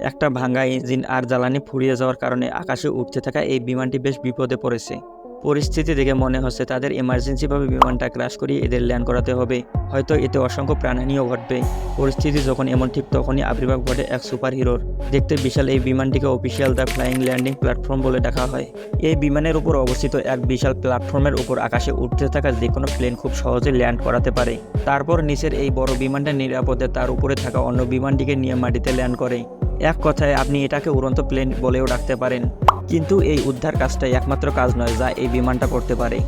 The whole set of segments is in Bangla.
একটা ভাঙা ইঞ্জিন আর জ্বালানি ফুরিয়ে যাওয়ার কারণে আকাশে উঠতে থাকা এই বিমানটি বেশ বিপদে পড়েছে। পরিস্থিতি দেখে মনে হচ্ছে তাদের এমার্জেন্সিভাবে বিমানটা ক্রাশ করিয়ে এদের ল্যান্ড করাতে হবে। হয়তো এতে অসংখ্য প্রাণহানিও ঘটবে। পরিস্থিতি যখন এমন ঠিক তখনই আবির্ভাব ঘটে এক সুপার হিরোর দেখতে বিশাল এই বিমানটিকে official the flying landing platform বলে ডাকা হয়। এই বিমানের উপর অবস্থিত এক বিশাল প্ল্যাটফর্মের উপর আকাশে উঠতে থাকা যে কোনো প্লেন খুব সহজে ল্যান্ড করাতে পারে। তারপর নিচের এই বড় বিমানটা নিরাপদে তার উপরে থাকা অন্য বিমানটিকে নিয়ে মাটিতে ল্যান্ড করে। এক কথায় আপনি এটাকে উড়ন্ত প্লেন বলেও ডাকতে পারেন। কিন্তু এই উদ্ধার কাজটাই একমাত্র কাজ নয় যা এই বিমানটা করতে পারে।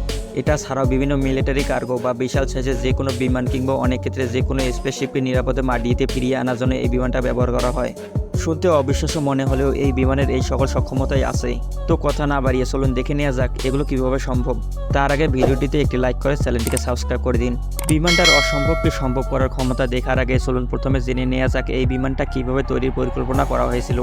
এটা ছাড়াও বিভিন্ন মিলিটারি কার্গো বা বিশাল সাইজের যে কোনো বিমান কিংবা অনেক ক্ষেত্রে যে কোনো স্পেসশিপকে নিরাপদে মাটিতে ফিরিয়ে আনার জন্য এই বিমানটা ব্যবহার করা হয়। শুনতে অবিশ্বাস্য মনে হলেও এই বিমানের এই সকল সক্ষমতাই আছে। তো কথা না বাড়িয়ে চলুন দেখে নেওয়া যাক এগুলো কীভাবে সম্ভব। তার আগে ভিডিওটিতে একটি লাইক করে চ্যানেলটিকে সাবস্ক্রাইব করে দিন। বিমানটার অসম্ভবকে সম্ভব করার ক্ষমতা দেখার আগে চলুন প্রথমে জেনে নেওয়া যাক এই বিমানটা কীভাবে তৈরির পরিকল্পনা করা হয়েছিল।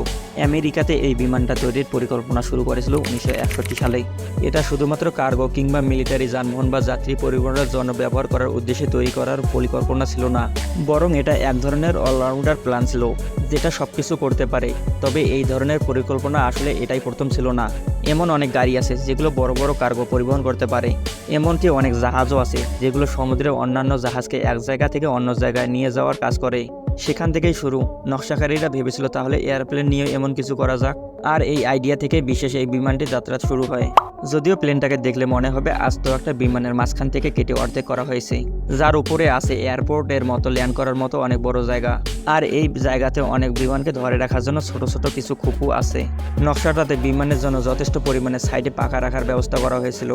আমেরিকাতে এই বিমানটা তৈরির পরিকল্পনা শুরু করেছিল উনিশশো একষট্টি সালে। এটা শুধুমাত্র কার্গো কিংবা মিলিটারি যানবাহন বা যাত্রী পরিবহনের জন্য ব্যবহার করার উদ্দেশ্যে তৈরি করার পরিকল্পনা ছিল না। বরং এটা এক ধরনের অলরাউন্ডার প্ল্যান ছিল, যেটা সব কিছু করতে পারে। তবে এই ধরনের পরিকল্পনা আসলে এটাই প্রথম ছিল না। এমন অনেক গাড়ি আছে যেগুলো বড় বড় কার্গো পরিবহন করতে পারে। এমনকি অনেক জাহাজও আছে যেগুলো সমুদ্রের অন্যান্য জাহাজকে এক জায়গা থেকে অন্য জায়গায় নিয়ে যাওয়ার কাজ করে সেখান থেকেই শুরু। নকশাকারীরা ভেবেছিল তাহলে এয়ারপ্লেন নিয়ে এমন কিছু করা যাক। আর এই আইডিয়া থেকে বিশেষ এই বিমানটি যাত্রা শুরু হয়। যদিও প্লেনটাকে দেখলে মনে হবে আস্ত একটা বিমানের মাঝখান থেকে কেটে অর্ধেক করা হয়েছে। যার উপরে আছে এয়ারপোর্টের মতো ল্যান্ড করার মতো অনেক বড় জায়গা। আর এই জায়গাতে অনেক বিমানকে ধরে রাখার জন্য ছোট ছোট কিছু খুপু আছে। নকশাটাতে বিমানের জন্য যথেষ্ট পরিমাণে সাইডে পাকা রাখার ব্যবস্থা করা হয়েছিল,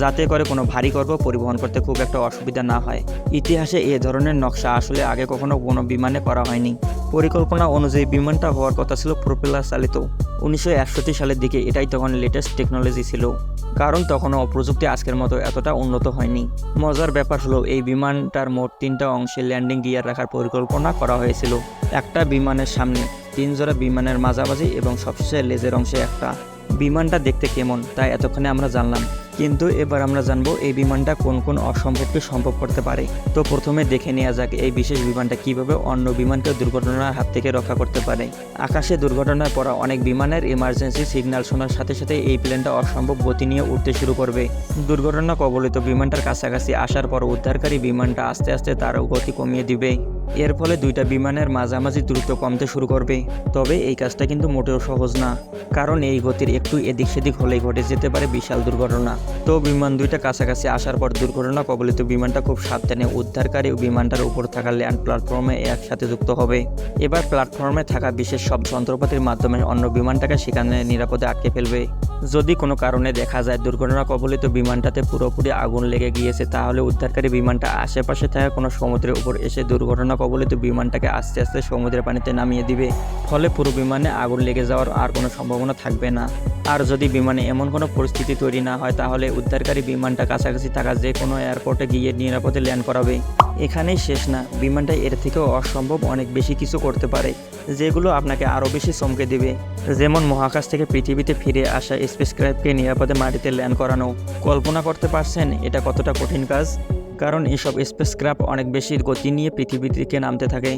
যাতে করে কোনো ভারী গর্ব পরিবহন করতে খুব একটা অসুবিধা না হয়। ইতিহাসে এ ধরনের নকশা আসলে আগে কখনো কোনো বিমানে করা হয়নি। পরিকল্পনা অনুযায়ী বিমানটা হওয়ার কথা ছিল প্রোপেলার চালিত। উনিশশো একষট্টি সালের দিকে এটাই তখন লেটেস্ট টেকনোলজি ছিল। কারণ তখনও প্রযুক্তি আজকের মতো এতটা উন্নত হয়নি। মজার ব্যাপার হলো, এই বিমানটার মোট তিনটা অংশে ল্যান্ডিং গিয়ার রাখার পরিকল্পনা করা হয়েছিল। একটা বিমানের সামনে তিন জোড়া বিমানের মাঝামাঝি এবং সবশেষে লেজের অংশে একটা। বিমানটা দেখতে কেমন তাই এতক্ষণে আমরা জানলাম। কিন্তু এবার আমরা জানব এই বিমানটা কোন কোন অসম্ভবকে সম্ভব করতে পারে। তো প্রথমে দেখে নেওয়া যাক এই বিশেষ বিমানটা কীভাবে অন্য বিমানকে দুর্ঘটনার হাত থেকে রক্ষা করতে পারে। আকাশে দুর্ঘটনায় পড়া অনেক বিমানের ইমার্জেন্সি সিগন্যাল শোনার সাথে সাথে এই প্লেনটা অসম্ভব গতি নিয়ে উঠতে শুরু করবে। দুর্ঘটনা কবলিত বিমানটার কাছাকাছি আসার পর উদ্ধারকারী বিমানটা আস্তে আস্তে তার গতি কমিয়ে দিবে। এর ফলে দুইটা বিমানের মাঝামাঝি দ্রুত কমতে শুরু করবে। তবে এই কাজটা কিন্তু মোটেও সহজ না। কারণ এই গতির একটু এদিক সেদিক হলেই ঘটে যেতে পারে বিশাল দুর্ঘটনা। তো বিমান দুইটা কাছাকাছি আসার পর দুর্ঘটনা কবলিত বিমানটা খুব সাবধানে উদ্ধারকারী বিমানটার উপর থাকা ল্যান্ড প্ল্যাটফর্মে একসাথে যুক্ত হবে। এবার প্ল্যাটফর্মে থাকা বিশেষ সব যন্ত্রপাতির মাধ্যমে অন্য বিমানটাকে সেখানে নিরাপদে আটকে ফেলবে। যদি কোনো কারণে দেখা যায় দুর্ঘটনা কবলিত বিমানটাতে পুরোপুরি আগুন লেগে গিয়েছে, তাহলে উদ্ধারকারী বিমানটা আশেপাশে থাকা কোনো সমুদ্রের উপর এসে দুর্ঘটনা কবলিত বিমানটাকে আস্তে আস্তে সমুদ্রের পানিতে নামিয়ে দিবে। ফলে পুরো বিমানে আগুন লেগে যাওয়ার আর কোনো সম্ভাবনা থাকবে না। আর যদি বিমানে এমন কোনো পরিস্থিতি তৈরি না হয়, তাহলে উদ্ধারকারী বিমানটা কাছাকাছি থাকা যে কোনো এয়ারপোর্টে গিয়ে নিরাপদে ল্যান্ড করাবে। এখানেই শেষ না। বিমানটা এর থেকেও অসম্ভব অনেক বেশি কিছু করতে পারে, যেগুলো আপনাকে আরও বেশি চমকে দেবে। যেমন মহাকাশ থেকে পৃথিবীতে ফিরে আসা স্পেসক্রাইবকে নিরাপদে মাটিতে ল্যান্ড করানো। কল্পনা করতে পারছেন এটা কতটা কঠিন কাজ? কারণ এসব স্পেসক্রাফট অনেক বেশি গতি নিয়ে পৃথিবী থেকে নামতে থাকে,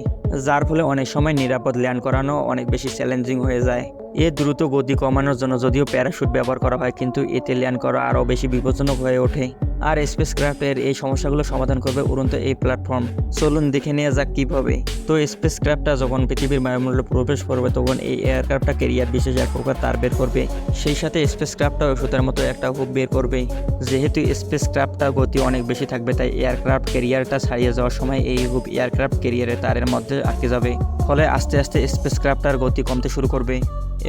যার ফলে অনেক সময় নিরাপদ ল্যান্ড করানো অনেক বেশি চ্যালেঞ্জিং হয়ে যায়। এ দ্রুত গতি কমানোর জন্য যদিও প্যারাশুট ব্যবহার করা হয়, কিন্তু এতে ল্যান্ড করা আরও বেশি বিপজ্জনক হয়ে ওঠে। আর স্পেসক্রাফটের এই সমস্যাগুলো সমাধান করবে উড়ন্ত এই প্ল্যাটফর্ম। চলুন দেখে নেওয়া যাক কীভাবে। তো স্পেসক্রাফটটা যখন পৃথিবীর বায়ুমণ্ডলে প্রবেশ করবে, তখন এই এয়ারক্রাফটটা কেরিয়ার বিশেষ এক প্রকার তার বের করবে। সেই সাথে স্পেসক্রাফটটা ওষুধের মতো একটা হুক বের করবে। যেহেতু স্পেসক্রাফটটা গতি অনেক বেশি থাকবে, তাই এয়ারক্রাফট কেরিয়ারটা ছাড়িয়ে যাওয়ার সময় এই হুক এয়ারক্রাফট কেরিয়ারের তারের মধ্যে আটকে যাবে। ফলে আস্তে আস্তে স্পেসক্রাফটার গতি কমতে শুরু করবে।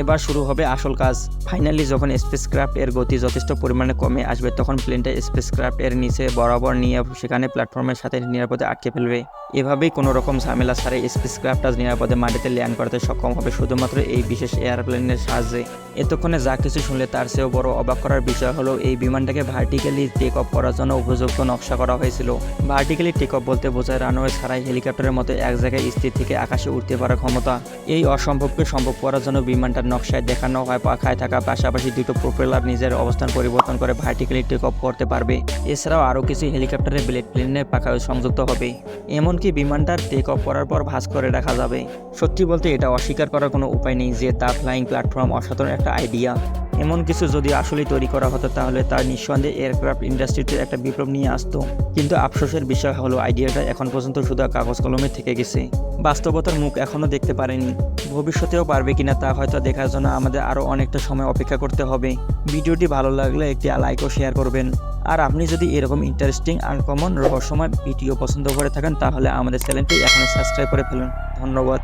এবার শুরু হবে আসল কাজ। ফাইনালি যখন স্পেসক্রাফট এর গতি যথেষ্ট পরিমাণে কমে আসবে, তখন প্লেনটা স্পেসক্রাফট এর নিচে বরাবর নিয়ে সেখানে প্ল্যাটফর্মের সাথে নিরাপদে আটকে ফেলবে। এভাবেই কোনো রকম ঝামেলা ছাড়াই স্পেসক্রাফটটা নিরাপদে মাটিতে ল্যান্ড করতে সক্ষম হবে শুধুমাত্র এই বিশেষ এয়ারপ্লেনের সাহায্যে। এতক্ষণে যা কিছু শুনলে তার চেয়েও বড় অবাক করার বিষয় হলো, এই বিমানটাকে ভার্টিক্যালি টেক অফ করার জন্য উপযুক্ত নকশা করা হয়েছিল। ভার্টিক্যালি টেক অফ বলতে বোঝায় রানওয়ে ছাড়াই হেলিকপ্টারের মতো এক জায়গায় স্থির থেকে আকাশে উঠতে পারার ক্ষমতা। এই অসম্ভবকে সম্ভব করার জন্য বিমানটা বিমানটার নকশায় দেখানো হয়, পাখায় থাকা পাশাপাশি দুটো প্রোপেলার নিজের অবস্থান পরিবর্তন করে ভার্টিক্যালি টেক অফ করতে পারবে। এছাড়াও আরও কিছু হেলিকপ্টারের ব্লেড প্লেনের পাখায় সংযুক্ত হবে। এমনকি বিমানটার টেক অফ করার পর ভাঁজ করে রাখা যাবে। সত্যি বলতে এটা অস্বীকার করার কোনো উপায় নেই যে তার ফ্লাইং প্ল্যাটফর্ম অসাধারণ একটা আইডিয়া। এমন কিছু যদি আসলেই তৈরি করা হতো, তাহলে তার নিঃসন্দেহে এয়ারক্রাফট ইন্ডাস্ট্রিতে একটা বিপ্লব নিয়ে আসতো। কিন্তু আফসোসের বিষয় হলো, আইডিয়াটা এখন পর্যন্ত শুধু কাগজ কলমে থেকে গেছে। বাস্তবতার মুখ এখনও দেখতে পারেনি। ভবিষ্যতেও পারবে কিনা তা হয়তো দেখার জন্য আমাদের আরও অনেকটা সময় অপেক্ষা করতে হবে। ভিডিওটি ভালো লাগলে একটি লাইক ও শেয়ার করবেন। আর আপনি যদি এরকম ইন্টারেস্টিং, আনকমন, রহস্যময় ভিডিও পছন্দ করে থাকেন, তাহলে আমাদের চ্যানেলটি এখনই সাবস্ক্রাইব করে ফেলুন। ধন্যবাদ।